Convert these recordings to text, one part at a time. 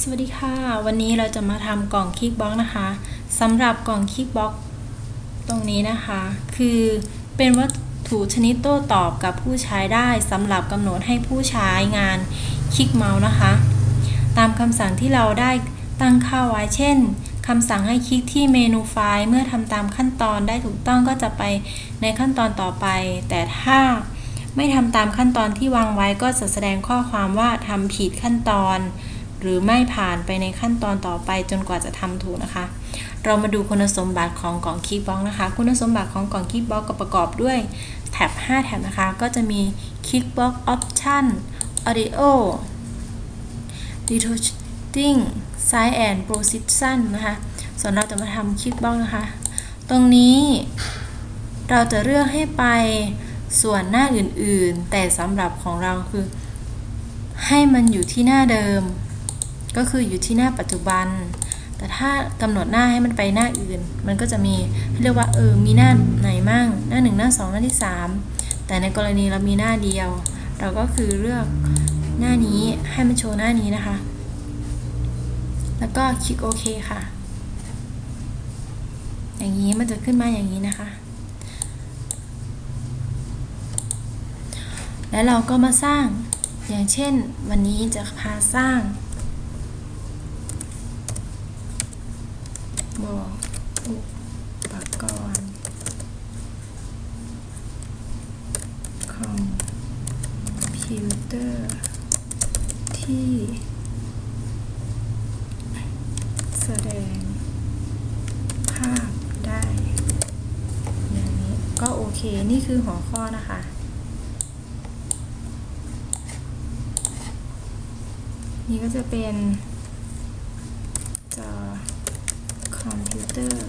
สวัสดีค่ะ วันนี้เราจะมาทำกล่องคิกบ็อกนะคะสำหรับกล่องคิกบ็อกตรงนี้นะคะ คือเป็นวัตถุชนิดโต้ตอบกับผู้ใช้ได้สำหรับกำหนดให้ผู้ใช้งานคลิกเมาส์นะคะ ตามคำสั่งที่เราได้ตั้งค่าไว้เช่นคำสั่งให้คลิกที่เมนูไฟล์เมื่อทำตามขั้นตอนได้ถูกต้องก็จะไปในขั้นตอนต่อไป แต่ถ้าไม่ทำตามขั้นตอนที่วางไว้ก็จะแสดงข้อความว่าทำผิดขั้นตอน หรือไม่ผ่านไปในขั้นตอนต่อไปจนกว่าจะทำถูกนะคะ เรามาดูคุณสมบัติของกล่องคีบ็อกนะคะ คุณสมบัติของกล่องคีบ็อกก็ประกอบด้วยแท็บ 5 แท็บนะคะ ก็จะมี Kickbox Option Audio Retroting Size and Position นะคะ ส่วนเราจะมาทำ Kickbox นะคะ ตรงนี้เราจะเลือกให้ไปส่วนหน้าอื่นๆ แต่สำหรับของเราคือ ให้มันอยู่ที่หน้าเดิม ก็คืออยู่ที่หน้าปัจจุบัน แต่ถ้ากำหนดหน้าให้มันไปหน้าอื่น มันก็จะมีเรียกว่าเออมีหน้าไหนมั่ง หน้าหนึ่งหน้าสองหน้าที่สามแต่ในกรณีเรามีหน้าเดียว เราก็คือเลือกหน้านี้ให้มันโชว์หน้านี้นะคะ แล้วก็คลิกโอเคค่ะ อย่างนี้มันจะขึ้นมาอย่างนี้นะคะแล้วเราก็มาสร้างอย่างเช่นวันนี้จะพาสร้าง บอกอุปกรณ์คอมพิวเตอร์ที่ แสดง ภาพได้ อย่างนี้ ก็โอเค นี่คือหัวข้อนะคะนี่ก็จะเป็นจอคอ มพิวเตอร์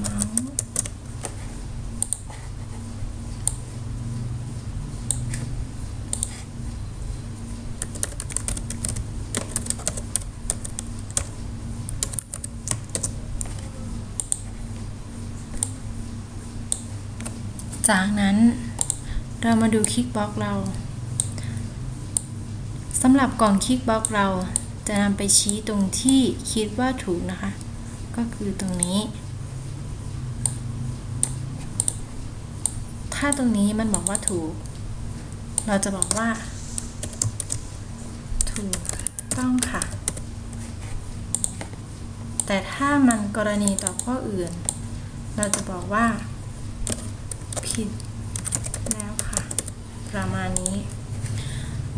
เมาส์จากนั้น เรามาดูคลิกบล็อกเราสำหรับกล่องคลิกบล็อกเราจะนำไปชี้ตรงที่คิดว่าถูกนะคะ ก็คือตรงนี้ ถ้าตรงนี้มันบอกว่าถูก เราจะบอกว่า ถูกต้องค่ะ แต่ถ้ามันกรณีต่อข้ออื่น เราจะบอกว่า ผิด แล้วค่ะ ประมาณนี้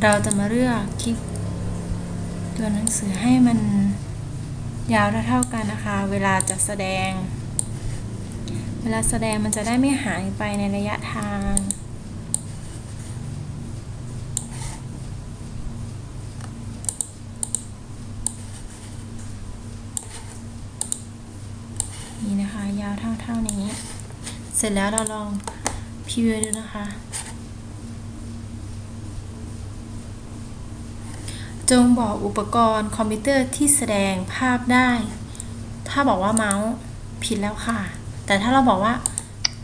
เราจะมาเลือกคลิกตัวหนังสือให้มันยาวเท่ากันนะคะ เวลาจะแสดง เวลาแสดงมันจะได้ไม่หายไปในระยะทางนี่นะคะ ยาวเท่าเท่านี้ เสร็จแล้วเราลอง พรีวิวดูนะคะ จงบอกอุปกรณ์คอมพิวเตอร์ที่แสดงภาพได้ ถ้าบอกว่าเมาส์ผิดแล้วค่ะ แต่ถ้าเราบอกว่า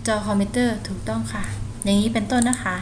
จอคอมพิวเตอร์ถูกต้องค่ะ อย่างนี้เป็นต้นนะคะ